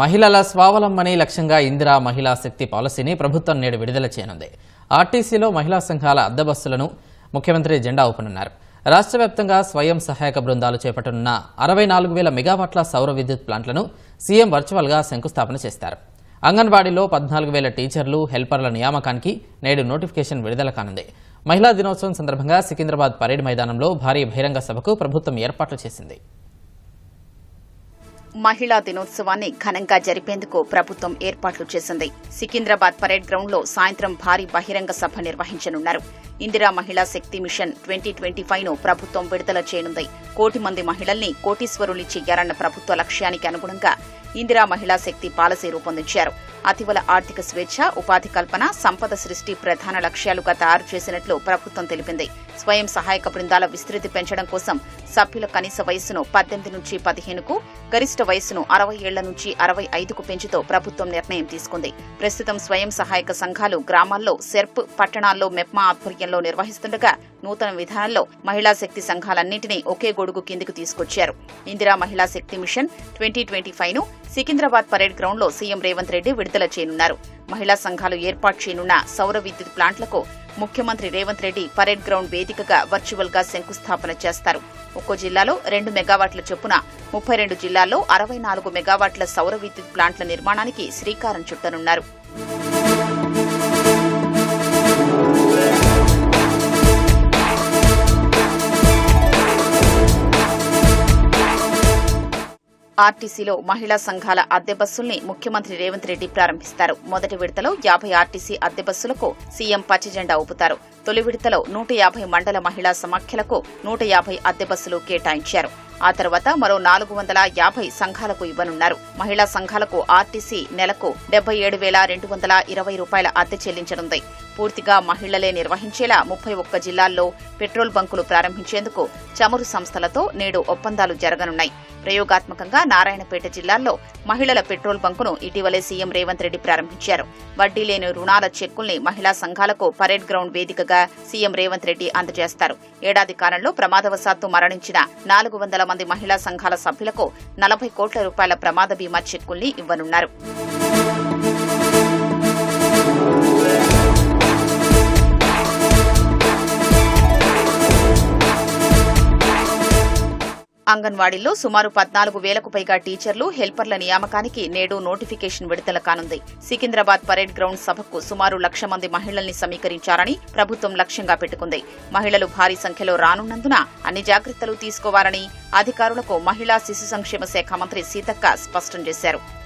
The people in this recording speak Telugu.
మహిళల స్వావలంబనే లక్ష్యంగా ఇందిరా మహిళా శక్తి పాలసీని ప్రభుత్వం నేడు విడుదల చేయనుంది. ఆర్టీసీలో మహిళా సంఘాల అద్దె బస్సులను ముఖ్యమంత్రి జెండా ఊపనున్నారు. రాష్ట్ర వ్యాప్తంగా స్వయం సహాయక బృందాలు చేపట్టనున్న అరవై నాలుగు వేల మెగావాట్ల సౌర విద్యుత్ ప్లాంట్లను సీఎం వర్చువల్గా శంకుస్థాపన చేస్తారు. అంగన్వాడీలో పద్నాలుగు వేల టీచర్లు హెల్పర్ల నియామకానికి నేడు నోటిఫికేషన్ విడుదల కానుంది. మహిళా దినోత్సవం సందర్భంగా సికింద్రాబాద్ పరేడ్ మైదానంలో భారీ బహిరంగ సభకు ప్రభుత్వం ఏర్పాట్లు చేసింది. మహిళా దినోత్సవాన్ని ఘనంగా జరిపేందుకు ప్రభుత్వం ఏర్పాట్లు చేసింది. సికింద్రాబాద్ పరేడ్ గ్రౌండ్లో సాయంత్రం భారీ బహిరంగ సభ నిర్వహించనున్నారు. Indira Mahila Shakti mission twenty twenty ఫైవ్ను ప్రభుత్వం విడుదల చేయనుంది. కోటి మంది మహిళల్ని కోటీశ్వరులు చెయ్యాలన్న ప్రభుత్వ లక్ష్యానికి అనుగుణంగా ఇందిరా మహిళా శక్తి పాలసీ రూపొందించారు. అతివల ఆర్థిక స్వేచ్ఛ ఉపాధి కల్పన సంపద సృష్టి ప్రధాన లక్ష్యాలుగా తయారు చేసినట్లు ప్రభుత్వం తెలిపింది. స్వయం సహాయక బృందాల విస్తృతి పెంచడం కోసం సభ్యుల కనీస వయస్సును పద్దెనిమిది నుంచి పదిహేనుకు గరిష్ట వయస్సును అరవై ఏళ్ళ నుంచి అరవై ఐదుకు పెంచుతూ ప్రభుత్వం నిర్ణయం తీసుకుంది. ప్రస్తుతం స్వయం సహాయక సంఘాలు గ్రామాల్లో సెర్ప్ పట్టణాల్లో మెప్మా ఆధ్వర్యంలో నిర్వహిస్తుండగా నూతన విధానంలో మహిళా శక్తి సంఘాలన్నింటినీ ఒకే గొడుగు కిందికి తీసుకొచ్చారు. Indira Mahila Shakti mission twenty twenty ఫైవ్ను Secunderabad parade గ్రౌండ్లో సీఎం రేవంత్ రెడ్డి విడుదల చేయనున్నారు. మహిళా సంఘాలు ఏర్పాటు చేయనున్న సౌర విద్యుత్ ప్లాంట్లకు ముఖ్యమంత్రి రేవంత్ రెడ్డి పరేడ్ గ్రౌండ్ వేదికగా వర్చువల్గా శంకుస్థాపన చేస్తారు. ఒక్కో జిల్లాలో రెండు మెగావాట్ల చొప్పున ముప్పై రెండు జిల్లాల్లో అరవై నాలుగు మెగావాట్ల సౌర విద్యుత్ ప్లాంట్ల నిర్మాణానికి శ్రీకారం చుట్టనున్నారు. ఆర్టీసీలో మహిళా సంఘాల అద్దె బస్సుల్ని ముఖ్యమంత్రి రేవంత్ రెడ్డి ప్రారంభిస్తారు. మొదటి విడతలో యాభై ఆర్టీసీ అద్దె బస్సులకు సీఎం పచ్చజెండా ఊపుతారు. తొలి విడతలో నూట యాభై మండల మహిళా సమాఖ్యలకు నూట యాభై అద్దె బస్సులు కేటాయించారు. ఆ తర్వాత మరో నాలుగు వందల యాభై సంఘాలకు ఇవ్వనున్నారు. మహిళా సంఘాలకు ఆర్టీసీ నెలకు డెబ్బై ఏడు వేల రెండు వందల ఇరవై రూపాయల అద్దె చెల్లించనుంది. పూర్తిగా మహిళలే నిర్వహించేలా ముప్పై ఒక్క జిల్లాల్లో పెట్రోల్ బంకులు ప్రారంభించేందుకు చమురు సంస్థలతో నేడు ఒప్పందాలు జరగనున్నాయి. ప్రయోగాత్మకంగా నారాయణపేట జిల్లాల్లో మహిళల పెట్రోల్ బంకును ఇటీవలే సీఎం రేవంత్ రెడ్డి ప్రారంభించారు. వడ్డీ లేని రుణాల చెక్కుల్ని మహిళా సంఘాలకు పరేడ్ గ్రౌండ్ వేదికగా సీఎం రేవంత్ రెడ్డి అందజేస్తారు. ఏడాది కాలంలో ప్రమాదవశాత్తు మరణించిన నాలుగు వందల మంది మహిళా సంఘాల సభ్యులకు నలభై కోట్ల రూపాయల ప్రమాద బీమా చెక్కుల్ని ఇవ్వనున్నారు. అంగన్వాడీల్లో సుమారు పద్నాలుగు వేలకు పైగా టీచర్లు హెల్పర్ల నియామకానికి నేడు నోటిఫికేషన్ విడుదల కానుంది. సికింద్రాబాద్ పరేడ్ గ్రౌండ్ సభకు సుమారు లక్ష మంది మహిళల్ని సమీకరించారని ప్రభుత్వం లక్ష్యంగా పెట్టుకుంది. మహిళలు భారీ సంఖ్యలో రానున్నందున అన్ని జాగ్రత్తలు తీసుకోవాలని అధికారులకు మహిళా శిశు సంక్షేమ శాఖ మంత్రి సీతక్క స్పష్టం చేశారు.